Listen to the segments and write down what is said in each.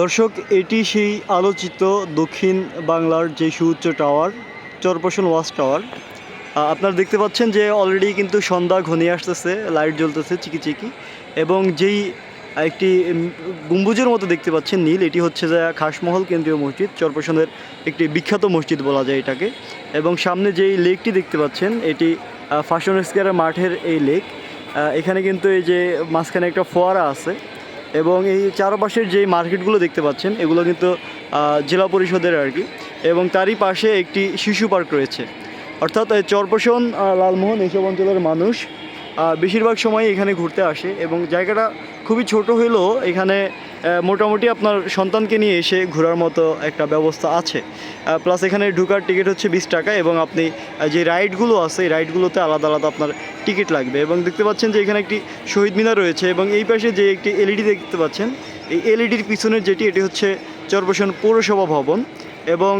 দর্শক, এটি সেই আলোচিত দক্ষিণ বাংলার যে সুউচ্চ টাওয়ার চরপোষণ ওয়াচ টাওয়ার। আপনারা দেখতে পাচ্ছেন যে অলরেডি কিন্তু সন্ধ্যা ঘনিয়ে আসতেছে লাইট জ্বলতেছে চিকি চিকি এবং যেই, একটি গম্বুজের মতো দেখতে পাচ্ছেন নীল, এটি হচ্ছে যে খাসমহল কেন্দ্রীয় মসজিদ চরপোষণের একটি বিখ্যাত মসজিদ বলা যায় এটাকে। এবং সামনে যেই লেকটি দেখতে পাচ্ছেন, এটি ফাশন স্কোয়ারের মাঠের এই লেক। এখানে কিন্তু এই যে মাঝখানে একটা ফোয়ারা আছে এবং এই চারপাশের যে মার্কেটগুলো দেখতে পাচ্ছেন, এগুলো কিন্তু জেলা পরিষদের আর কি। এবং তারই পাশে একটি শিশু পার্ক রয়েছে। অর্থাৎ চরপোষণ লালমোহন এইসব অঞ্চলের মানুষ বেশিরভাগ সময় এখানে ঘুরতে আসে এবং জায়গাটা খুবই ছোট হলেও এখানে মোটামুটি আপনার সন্তানকে নিয়ে এসে ঘোরার মতো একটা ব্যবস্থা আছে। প্লাস এখানে ঢুকার টিকিট হচ্ছে বিশ টাকা এবং আপনি যে রাইডগুলো আছে, এই রাইডগুলোতে আলাদা আলাদা আপনার টিকিট লাগবে এবং দেখতে পাচ্ছেন যে এখানে একটি শহীদ মিনার রয়েছে এবং এই পাশে যে একটি এলইডি দেখতে পাচ্ছেন, এই এলইডির পিছনের যেটি, এটি হচ্ছে চরপোষণ পৌরসভা ভবন। এবং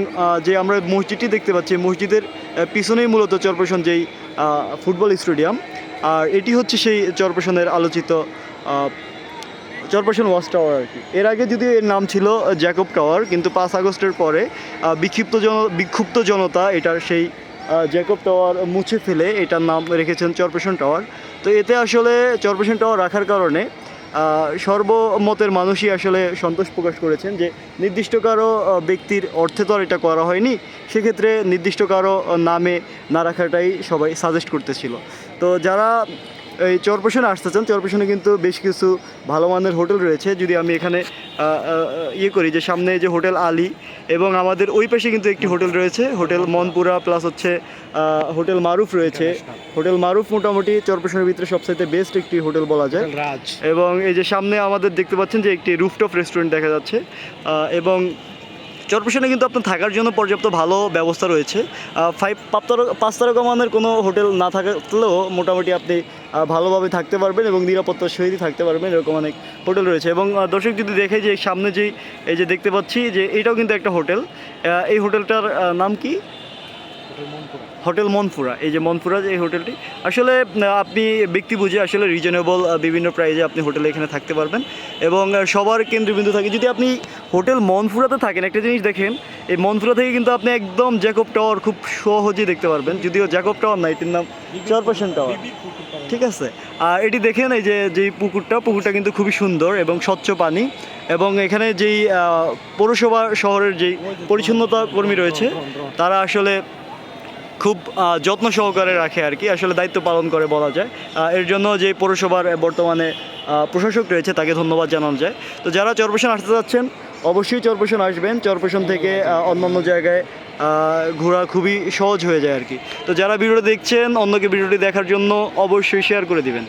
যে আমরা মসজিদটি দেখতে পাচ্ছি, মসজিদের পিছনেই মূলত চরপোষণ যেই ফুটবল স্টেডিয়াম। আর এটি হচ্ছে সেই চরপোষণের আলোচিত চরপোষণ ওয়াচ টাওয়ার আর কি। এর আগে যদি এর নাম ছিল জ্যাকব টাওয়ার কিন্তু পাঁচ আগস্টের পরে বিক্ষিপ্ত জন, বিক্ষুব্ধ জনতা এটার সেই জ্যাকব টাওয়ার মুছে ফেলে এটার নাম রেখেছেন চরপোষণ টাওয়ার। তো এতে আসলে চরপোষণ টাওয়ার রাখার কারণে সর্বমতের মানুষই আসলে সন্তোষ প্রকাশ করেছেন যে নির্দিষ্ট কারও ব্যক্তির অর্থে তো আর এটা করা হয়নি, সেক্ষেত্রে নির্দিষ্ট কারও নামে না রাখাটাই সবাই সাজেস্ট করতেছিল। তো যারা এই চরপোষণে আসতে চান চরপোষণে কিন্তু বেশ কিছু ভালো মানের হোটেল রয়েছে। যদি আমি এখানে ইয়ে করি যে সামনে যে হোটেল আলী এবং আমাদের ওই পাশে কিন্তু একটি হোটেল রয়েছে হোটেল মনপুরা প্লাস হচ্ছে হোটেল মারুফ রয়েছে। হোটেল মারুফ মোটামুটি চরপোষণের ভিতরে সবচাইতে বেস্ট একটি হোটেল বলা যায়। রাজ। এবং এই যে সামনে আমাদের দেখতে পাচ্ছেন যে একটি রুফটপ রেস্টুরেন্ট দেখা যাচ্ছে এবং চরপেশনে কিন্তু আপনার থাকার জন্য পর্যাপ্ত ভালো ব্যবস্থা রয়েছে। ফাইভ পাঁচ তারকা পাঁচ তারকা মানের কোনো হোটেল না থাকলেও মোটামুটি আপনি ভালোভাবে থাকতে পারবেন এবং নিরাপত্তার সহিত থাকতে পারবেন এরকম অনেক হোটেল রয়েছে। এবং দর্শক যদি দেখে যে সামনে যেই এই যে দেখতে পাচ্ছি যে এটাও কিন্তু একটা হোটেল। এই হোটেলটার নাম কি? হোটেল মনপুরা। এই যে মনপুরা যে এই হোটেলটি আসলে আপনি ব্যক্তি বুঝে আসলে রিজনেবল বিভিন্ন প্রাইজে আপনি হোটেলে এখানে থাকতে পারবেন। এবং সবার কেন্দ্রবিন্দু থাকে যদি আপনি হোটেল মনপুরাতে থাকেন একটা জিনিস দেখেন এই মনপুরা থেকে কিন্তু আপনি একদম জ্যাকব টাওয়ার খুব সহজেই দেখতে পারবেন যদিও জ্যাকব টাওয়ার না এটির নাম চরপাশন টাওয়ার ঠিক আছে? আর এটি দেখেন এই যে যেই পুকুরটা পুকুরটা কিন্তু খুবই সুন্দর এবং স্বচ্ছ পানি এবং এখানে যেই পৌরসভা শহরের যেই পরিচ্ছন্নতা কর্মী রয়েছে তারা আসলে খুব যত্ন সহকারে রাখে আর কি, আসলে দায়িত্ব পালন করে বলা যায়। এর জন্য যে পৌরসভার বর্তমানে প্রশাসক রয়েছে তাকে ধন্যবাদ জানানো যায়। তো যারা চরপেশন আসতে চাচ্ছেন, অবশ্যই চরপেশন আসবেন। চরপেশন থেকে অন্য অন্যান্য জায়গায় ঘোরা খুবই সহজ হয়ে যায় আর কি। তো যারা ভিডিওটি দেখছেন, অন্যকে ভিডিওটি দেখার জন্য অবশ্যই শেয়ার করে দিবেন।